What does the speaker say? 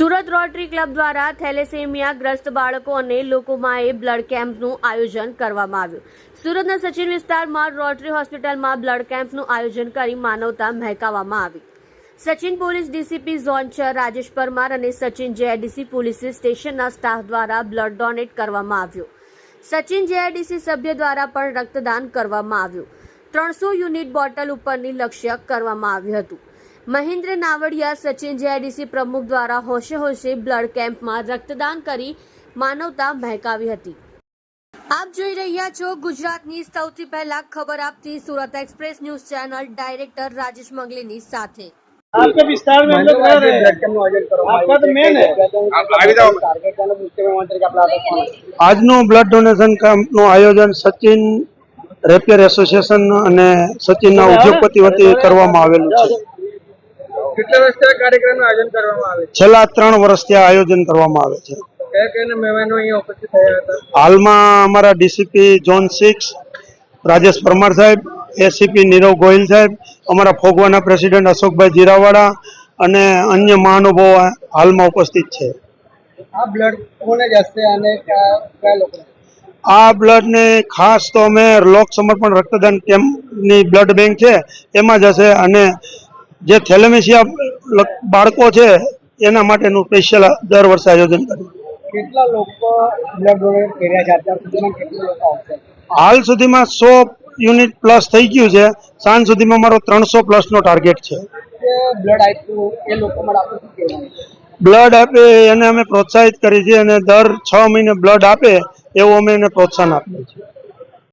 Surat rotary club દ્વારા thalassemia ગ્રસ્ત બાળકો અને લોકોમાં એ બ્લડ કેમ્પનું આયોજન કરવામાં આવ્યું. સુરતના સચિન વિસ્તારમાં રોટરી હોસ્પિટલમાં બ્લડ કેમ્પનું આયોજન કરી માનવતા મહેકાવવામાં આવી. સચિન પોલીસ ડીસીપી ઝોન છ, રાજેશ પરમાર અને સચિન જેઆઈડીસી પોલીસ સ્ટેશનના સ્ટાફ દ્વારા બ્લડ ડોનેટ કરવામાં આવ્યું. સચિન જેઆઈડીસી સભ્ય દ્વારા પણ રક્તદાન કરવામાં આવ્યું. ત્રણસો યુનિટ બોટલ ઉપરની લક્ષ્ય કરવામાં આવ્યું હતું. મહેન્દ્ર નાવડિયા સચિન જેઆઈડીસી પ્રમુખ દ્વારા હોશે હોશે બ્લડ કેમ્પમાં રક્તદાન કરી માનવતા મહેકાવી હતી આપ જોઈ રહ્યા છો ગુજરાતની સૌથી પહેલા ખબર આપતી Surat Express news channel director Rajesh મંગલીની સાથે आपके विस्तार में हम लोग रह रहे हैं आपका तो मेन है આજનું બ્લડ ડોનેશન કેમ્પનું આયોજન સચિન રેપિયર એસોસિએશન અને સચિનના ઉદ્યોગપતિ વતી કરવામાં આવેલું છે કેટલા વર્ષથી આ કાર્યક્રમનું આયોજન કરવામાં આવે છે? છેલ્લા ત્રણ વર્ષથી આયોજન કરવામાં આવે છે. હાલમાં અમારા DCP zone six Rajesh Parmar સાહેબ એસીપી નીરવ ગોહિલ સાહેબ અમારા ફોગવાના પ્રેસિડેન્ટ અશોકભાઈ જીરાવાડા અને અન્ય મહાનુભાવો હાલમાં ઉપસ્થિત છે. આ બ્લડ કોને જશે અને કયા કયા લોકો? આ બ્લડને ખાસ તો અમે લોક સમર્પણ રક્તદાન કેમ્પની બ્લડ બેંક છે એમાં જશે અને જે થેલેમેસિયા બાળકો છે એના માટેનું સ્પેશિયલ દર વર્ષે આયોજન કર્યું. કેટલા લોકો બ્લડ ડોનેટ કર્યા છે? અત્યાર સુધીમાં કેટલા લોકો હાલ સુધીમાં સો યુનિટ પ્લસ થઈ ગયું છે. સાંજ સુધીમાં મારો ત્રણસો પ્લસનો ટાર્ગેટ છે. બ્લડ આપ્યું એ લોકો બ્લડ આપે એને અમે પ્રોત્સાહિત કરીએ છીએ અને દર છ મહિને બ્લડ આપે એવું અમે એને પ્રોત્સાહન આપીએ છીએ.